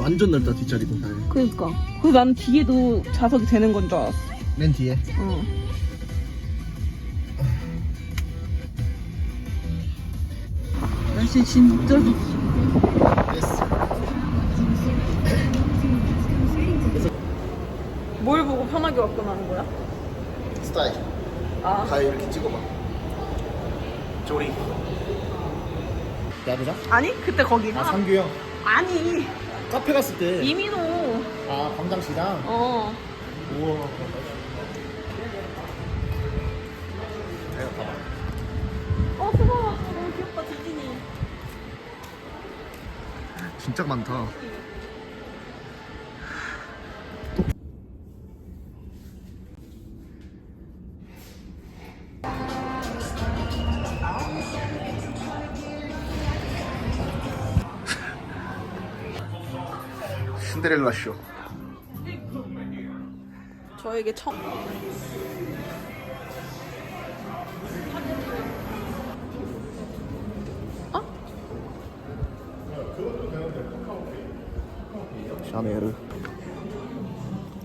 완전 넓다 뒷자리도 그니까. 그래서 난 뒤에도 좌석이 되는 건 줄 알았어. 맨 뒤에 어. 날씨 진짜. 됐어 뭘 보고 편하게 왔구나 는 거야? 스타일 아. 가위 이렇게 찍어봐 조리 야구장? 아니 그때 거기. 아 상규형 아니 카페 갔을 때 이민호. 아 광장시장? 어. 우와 내가 봐봐 어 수고. 너무 귀엽다 디즈니. 진짜 많다 신데렐라 쇼 저에게 청. 어? 샤넬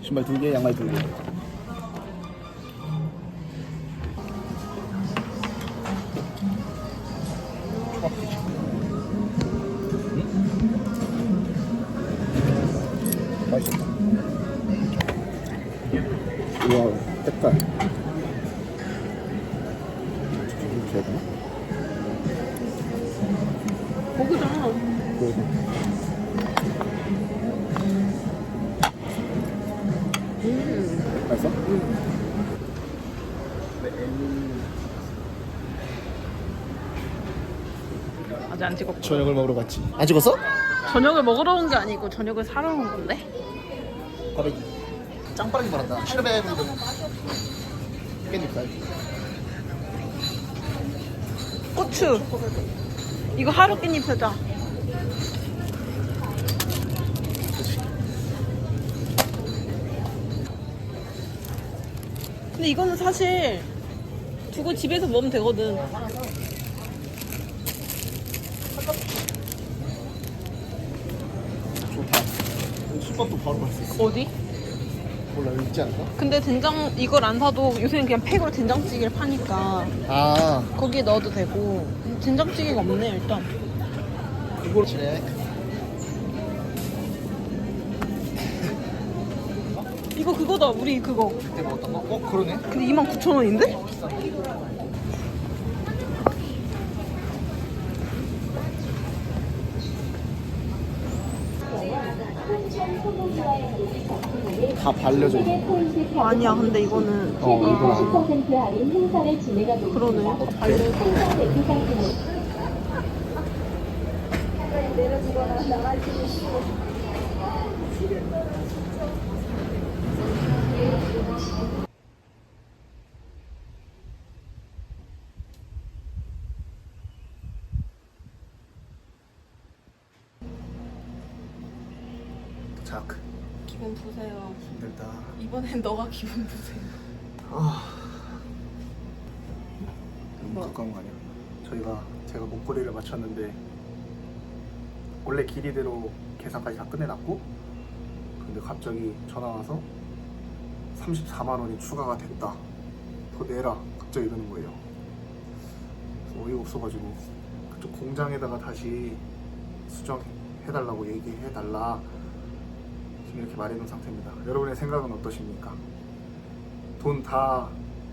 신발 두 개, 양말 두 개. 우와, 색깔. 이렇게 해야 되나? 거기잖아. 그래서. 음. 맛있어? 아직 안 찍었고. 저녁을 먹으러 갔지. 안 찍었어? 저녁을 먹으러 온 게 아니고 저녁을 사러 온 건데. 짱빠르게 말한다. 시럽에 깻잎살. 고추. 이거 하루 깻잎 사자. 근데 이거는 사실 두고 집에서 먹으면 되거든. 좋다. 수박도 바로 갈수 있어. 어디? 몰라, 여기 있지 않을까? 근데 된장 이걸 안 사도 요새는 그냥 팩으로 된장찌개를 파니까 아, 거기에 넣어도 되고 된장찌개가 없네 일단. 이걸 치네. 이거 그거다 우리 그거. 그때 먹었던 거? 어, 그러네. 근데 29,000원인데? 다 발려져 있네. 아니야 근데 이거는 어, 이건 아니야. 10% 할인 행사를 진행하고 그러네. 있습니다. 기분 푸세요. 힘들다. 이번엔 너가 기분 푸세요. 아. 너무 가까운 거 아니야? 저희가 제가 목걸이를 맞췄는데 원래 길이대로 계산까지 다 끝내놨고 근데 갑자기 전화 와서 34만 원이 추가가 됐다. 더 내라. 갑자기 이러는 거예요. 어이가 없어가지고 그쪽 공장에다가 다시 수정해달라고 얘기해달라. 지금 이렇게 말해놓은 상태입니다. 여러분의 생각은 어떠십니까? 돈 다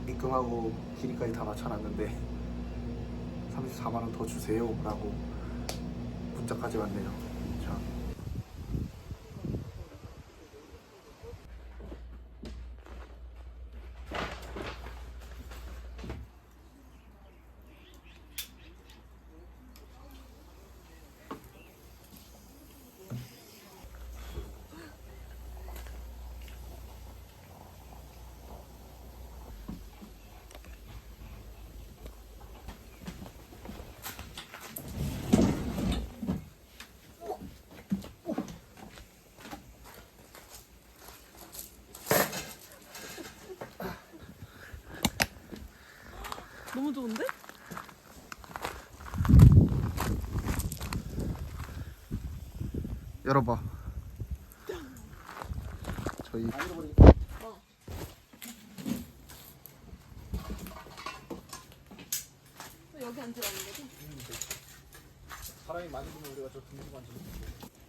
입금하고 길이까지 다 맞춰놨는데 34만 원 더 주세요 라고 문자까지 왔네요 너무 좋은데? 열어봐. 저희 여기 앉으라는 거지? 사람이 많이 보면 우리가 저 등기만 좀.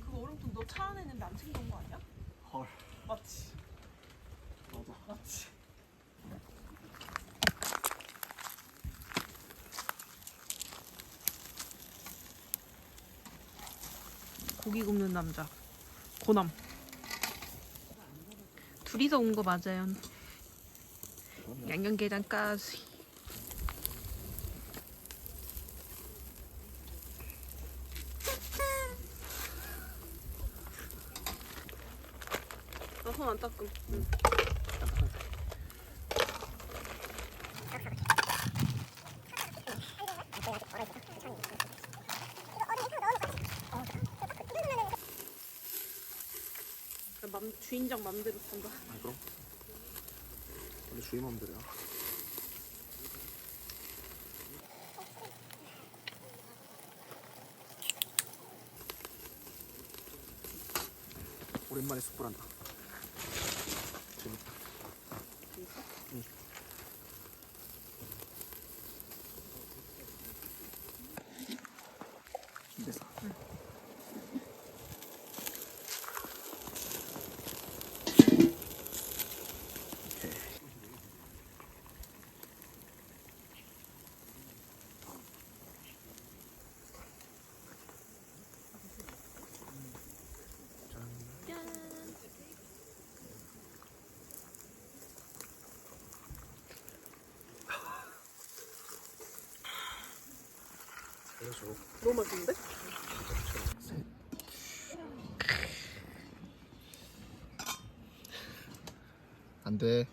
그거 얼음통 너 차 안에 있는데 안 챙겨온 거 아니야? 헐. 맞지? 맞아. 맞지? 고기 굽는 남자. 고남. 둘이서 온 거 맞아요. 양념게장까지. 나 손 안 닦음. 응. 맘, 주인장 맘대로 산다 아 그럼. 원래 주인 맘대로야. 오랜만에 숯불한다. 알려줘. 너무 맛있는데? 안 돼.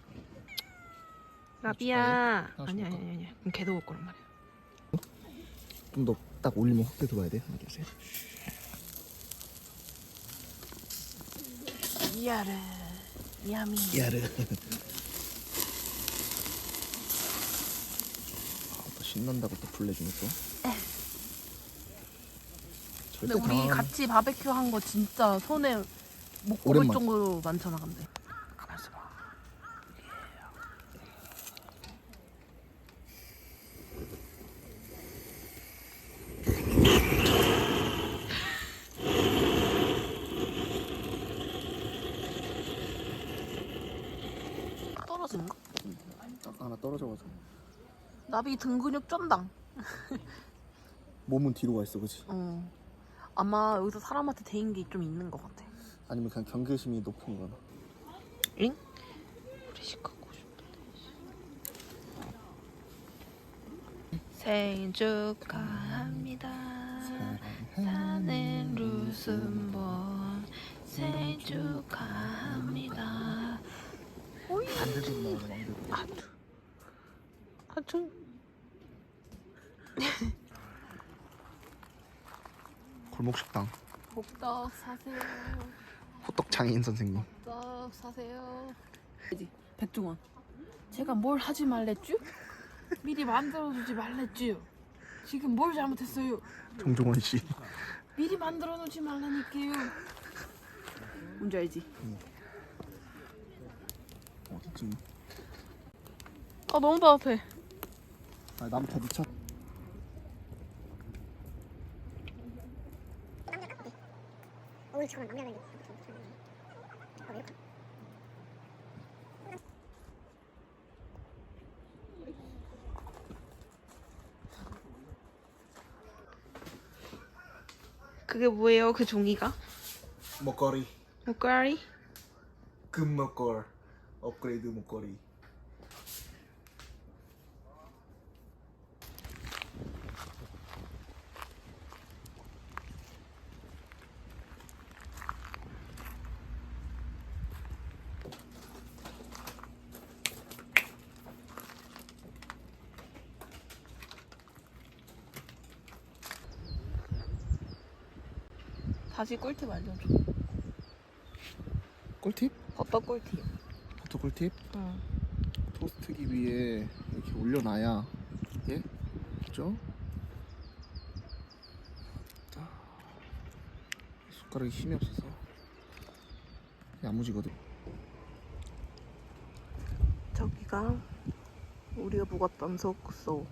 라비야 아니 아니? 아니 아니 그럼 걔도 먹 거란 말이야 좀 더 딱 올리면 확대 들어야 돼. 하나, 둘, 셋. 이야르 야미 야르. 아, 또 신난다고 또 불러주네 또. 근데 우리 당황하면 같이 바베큐 한 거 진짜 손에 못 꼽을 오랜만. 정도로 많잖아 근데 가만 있어봐 떨어진가? 딱 하나 떨어져가지고. 나비 등 근육 쩐당 몸은 뒤로 가 있어, 그렇지? 어 아마 여기서 사람한테 대인 게 좀 있는 것 같아. 아니면 그냥 경계심이 높은 거나. 응? 집 가고 싶은데. 생일 축하합니다. 사는 루스본 생일 축하합니다. 왕대로. 아주 아주 골목 식당. 복덕 사세요 호떡 장인 선생님. 복덕 사세요 백종원 제가 뭘 하지 말랬쥬? 미리 만들어주지 말랬쥬 지금 뭘 잘못했어요? 정종원 씨. 미리 만들어 놓지 말라니까요. 뭔지 알지? 어디지? 아 너무 따뜻해. 아, 남타 미쳤. 오늘 저랑 남자가 이제 아, 왜 그게 뭐예요? 그 종이가? 먹거리 먹거리? 금 먹거리 업그레이드 먹거리 다시 꿀팁 알려줘. 꿀팁? 어떤 꿀팁? 버터 꿀팁? 응. 토스트기 위에 이렇게 올려놔야 예? 그죠? 자, 숟가락에 힘이 없어서 야무지거든 저기가 우리가 묵었던 숙소.